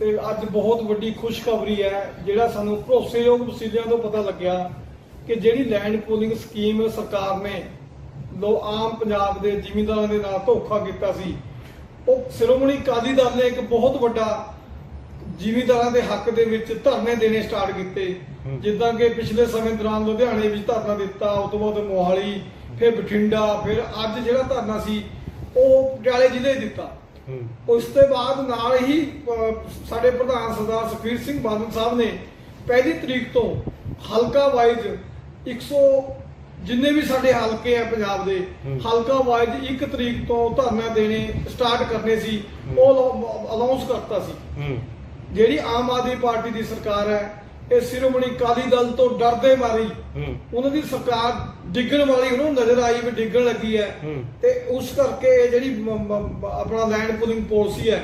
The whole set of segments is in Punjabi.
ਬਹੁਤ ਵੱਡੀ ਖੁਸ਼ਖਬਰੀ ਹੈ ਜਿਹੜਾ ਸਾਨੂੰ ਭਰੋਸੇਯੋਗ ਵਸੀਲਿਆਂ ਤੋਂ ਪਤਾ ਲੱਗਿਆ ਕਿ ਜਿਹੜੀ ਲੈਂਡ ਪੂਲਿੰਗ ਸਕੀਮ ਸਰਕਾਰ ਨੇ ਲੋ ਆਮ ਪੰਜਾਬ ਦੇ ਜ਼ਿਮੀਂਦਾਰਾਂ ਦੇ ਨਾਲ ਧੋਖਾ ਕੀਤਾ ਸੀ ਉਹ ਸ਼੍ਰੋਮਣੀ ਅਕਾਲੀ ਦਲ ਨੇ ਇੱਕ ਬਹੁਤ ਵੱਡਾ ਜ਼ਿਮੀਂਦਾਰਾਂ ਦੇ ਹੱਕ ਦੇ ਵਿੱਚ ਧਰਨੇ ਦੇਣੇ ਸਟਾਰਟ ਕੀਤੇ। ਜਿੱਦਾਂ ਕਿ ਪਿਛਲੇ ਸਮੇਂ ਦੌਰਾਨ ਲੁਧਿਆਣੇ ਵਿੱਚ ਧਰਨਾ ਦਿੱਤਾ ਉਸ ਤੋਂ ਬਾਅਦ ਮੋਹਾਲੀ ਫਿਰ ਬਠਿੰਡਾ ਫਿਰ ਅੱਜ ਜਿਹੜਾ ਧਰਨਾ ਸੀ ਉਹ ਪਟਿਆਲੇ ਜ਼ਿਲ੍ਹੇ ਦਿੱਤਾ ਉਸ ਤੋਂ ਬਾਅਦ ਨਾਲ ਹੀ ਸਾਡੇ ਪ੍ਰਧਾਨ ਸਰਦਾਰ ਸੁਖਬੀਰ ਸਿੰਘ ਬਾਦਲ ਸਾਹਿਬ ਨੇ ਪਹਿਲੀ ਤਰੀਕ ਤੋਂ ਹਲਕਾ ਵਾਈਜ਼ 100 ਜਿੰਨੇ ਵੀ ਸਾਡੇ ਹਲਕੇ ਆ ਪੰਜਾਬ ਦੇ। ਹਲਕਾ ਵਾਈਜ਼ 1 ਤਰੀਕ ਤੋਂ ਧਰਨਾ ਦੇਣੇ ਸਟਾਰਟ ਕਰਨੇ ਸੀ। ਉਹ ਅਨਾਉਂਸ ਕਰਤਾ ਸੀ ਜਿਹੜੀ ਆਮ ਆਦਮੀ ਪਾਰਟੀ ਦੀ ਸਰਕਾਰ ਹੈ ਇਹ ਸ਼੍ਰੋਮਣੀ ਅਕਾਲੀ ਦਲ ਤੋਂ ਡਰਦੇ ਮਾਰੀ। ਉਹਨਾਂ ਦੀ ਸਰਕਾਰ ਡਿੱਗਣ ਵਾਲੀ ਉਹਨੂੰ ਨਜ਼ਰ ਆਈ ਵੀ ਡਿੱਗਣ ਲੱਗੀ ਹੈ। ਤੇ ਉਸ ਕਰਕੇ ਇਹ ਜਿਹੜੀ ਆਪਣਾ ਲੈਂਡ ਪੂਲਿੰਗ ਪਾਲਿਸੀ ਹੈ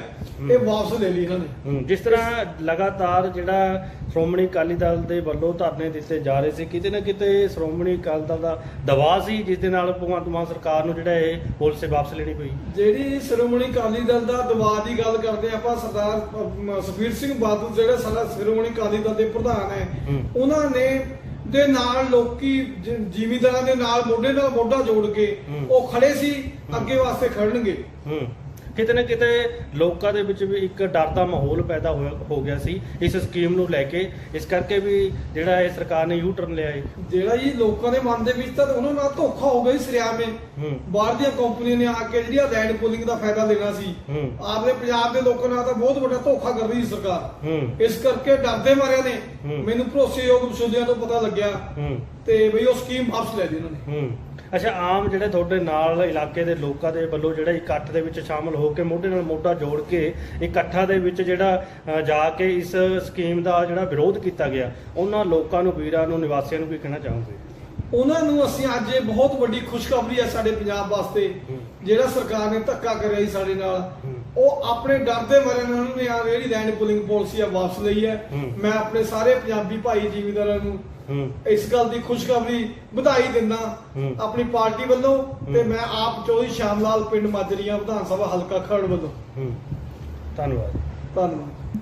ਇਹ। ਵਾਪਸ ਲੈ ਲਈ ਇਹਨਾਂ ਨੇ। ਜਿਸ ਤਰ੍ਹਾਂ ਲਗਾਤਾਰ ਜਿਹੜਾ ਸ਼੍ਰੋਮਣੀ ਅਕਾਲੀ ਦਲ ਦੇ ਵੱਲੋਂ ਧਰਨੇ ਦਿੱਤੇ ਜਾ ਰਹੇ ਸੀ ਕਿਤੇ ਨਾ ਕਿਤੇ ਸ਼੍ਰੋਮਣੀ ਅਕਾਲੀ ਦਲ ਦਾ ਦਬਾਅ ਸੀ ਜਿਸ ਦੇ ਨਾਲ ਭਗਵੰਤ ਮਾਨ ਸਰਕਾਰ ਨੂੰ ਜਿਹੜਾ ਇਹ ਪਾਲਿਸੀ ਵਾਪਸ ਲੈਣੀ ਪਈ। ਜਿਹੜੀ ਸ਼੍ਰੋਮਣੀ ਅਕਾਲੀ ਦਲ ਦਾ ਦਬਾਅ ਦੀ ਗੱਲ ਕਰਦੇ ਆਪਾਂ ਸਰਦਾਰ ਅਮ, ਸੁਖਬੀਰ ਸਿੰਘ ਬਾਦਲ ਜਿਹੜਾ ਸਾਡਾ ਸ਼੍ਰੋਮਣੀ ਅਕਾਲੀ ਦਲ ਦੇ ਪ੍ਰਧਾਨ ਹੈ ਹੂੰ। ਉਹਨਾਂ ਨੇ ਦੇ ਨਾਲ ਲੋਕੀ ਜ਼ਿਮੀਂਦਾਰਾਂ ਦੇ ਨਾਲ ਮੋਢੇ ਨਾਲ ਮੋਢਾ ਜੋੜ ਕੇ। ਉਹ ਖੜੇ ਸੀ ਅੱਗੇ ਵਾਸਤੇ ਖੜਨਗੇ ਕਿਤੇ ਨਾ ਕਿਤੇ ਲੋਕਾਂ ਦੇ ਵਿੱਚ ਵੀ ਇੱਕ ਡਰ ਦਾ ਮਾਹੌਲ ਪੈਦਾ ਹੋ ਗਿਆ ਸੀ ਇਸ ਸਕੀਮ ਨੂੰ ਲੈ ਕੇ। ਇਸ ਕਰਕੇ ਵੀ ਜਿਹੜਾ ਇਹ ਸਰਕਾਰ ਨੇ ਯੂ ਟਰਨ ਲਿਆ ਹੈ। ਜਿਹੜਾ ਜੀ ਲੋਕਾਂ ਦੇ ਮਨ ਦੇ ਵਿੱਚ ਤਾਂ ਉਹਨਾਂ ਨਾਲ ਧੋਖਾ ਹੋ ਗਿਆ ਸੀ ਸਰਿਆਮੇ ਬਾਹਰ ਦੀਆਂ ਕੰਪਨੀਆਂ ਨੇ ਆ ਕੇ ਜਿਹੜੀਆਂ ਲੈਂਡ ਪੂਲਿੰਗ ਦਾ ਫਾਇਦਾ ਲੈਣਾ ਸੀ। ਹੂੰ। ਆਪਦੇ ਪੰਜਾਬ ਦੇ ਲੋਕਾਂ ਨਾਲ ਤਾਂ ਬਹੁਤ ਵੱਡਾ ਧੋਖਾ ਕਰ ਰਹੀ ਸੀ ਸਰਕਾਰ। ਇਸ ਕਰਕੇ ਡਰਦੇ ਮਾਰਿਆਂ ਨੇ। ਮੈਨੂੰ ਭਰੋਸੇਯੋਗ ਵਸੂਲਿਆਂ ਤੋਂ ਪਤਾ ਲੱਗਿਆ। ਤੇ ਬਈ ਉਹ ਸਕੀਮ ਵਾਪਸ ਲੈ ਲਈ ਉਹਨਾਂ ਨੇ। ਅੱਛਾ ਆਮ ਜਿਹੜੇ ਤੁਹਾਡੇ ਨਾਲ ਇਲਾਕੇ ਦੇ ਲੋਕਾਂ ਦੇ ਵੱਲੋਂ ਜਿਹੜਾ ਇਕੱਠ ਦੇ ਵਿੱਚ ਸ਼ਾਮਲ ਹੋ ਕੇ ਮੋਢੇ ਨਾਲ ਮੋਢਾ ਜੋੜ ਕੇ ਇਕੱਠਾਂ ਦੇ ਵਿੱਚ ਜਿਹੜਾ ਜਾ ਕੇ ਇਸ ਸਕੀਮ ਦਾ ਜਿਹੜਾ ਵਿਰੋਧ ਕੀਤਾ ਗਿਆ ਉਹਨਾਂ ਲੋਕਾਂ ਨੂੰ ਵੀਰਾਂ ਨੂੰ ਨਿਵਾਸੀਆਂ ਨੂੰ ਕੀ ਕਹਿਣਾ ਚਾਹੋਗੇ ਉਹਨਾਂ ਨੂੰ ਅਸੀਂ ਅੱਜ ਇਹ ਬਹੁਤ ਵੱਡੀ ਖੁਸ਼ਖਬਰੀ ਹੈ ਸਾਡੇ ਪੰਜਾਬ ਵਾਸਤੇ। ਜਿਹੜਾ ਸਰਕਾਰ ਨੇ ਧੱਕਾ ਕਰਿਆ ਸੀ ਸਾਡੇ ਨਾਲ। ਉਹ ਆਪਣੇ ਡਰਦੇ ਮਾਰੇ ਨਾਲ ਉਹਨਾਂ ਨੇ ਆ ਜਿਹੜੀ ਲੈਂਡ ਪੂਲਿੰਗ ਪਾਲਿਸੀ ਆ ਵਾਪਸ ਲਈ ਹੈ। ਮੈਂ ਆਪਣੇ ਸਾਰੇ ਪੰਜਾਬੀ ਭਾਈ ਜ਼ਿਮੀਂਦਾਰਾਂ ਨੂੰ ਇਸ ਗੱਲ ਦੀ ਖੁਸ਼ਖਬਰੀ ਵਧਾਈ ਦਿੰਦਾ। ਆਪਣੀ ਪਾਰਟੀ ਵੱਲੋਂ ਤੇ। ਮੈਂ ਆਪ ਚੌਧਰੀ ਸ਼ਾਮ ਲਾਲ ਪਿੰਡ ਮਾਜਰੀਆਂ ਵਿਧਾਨ ਸਭਾ ਹਲਕਾ ਖਰੜ ਵੱਲੋਂ ਧੰਨਵਾਦ ਧੰਨਵਾਦ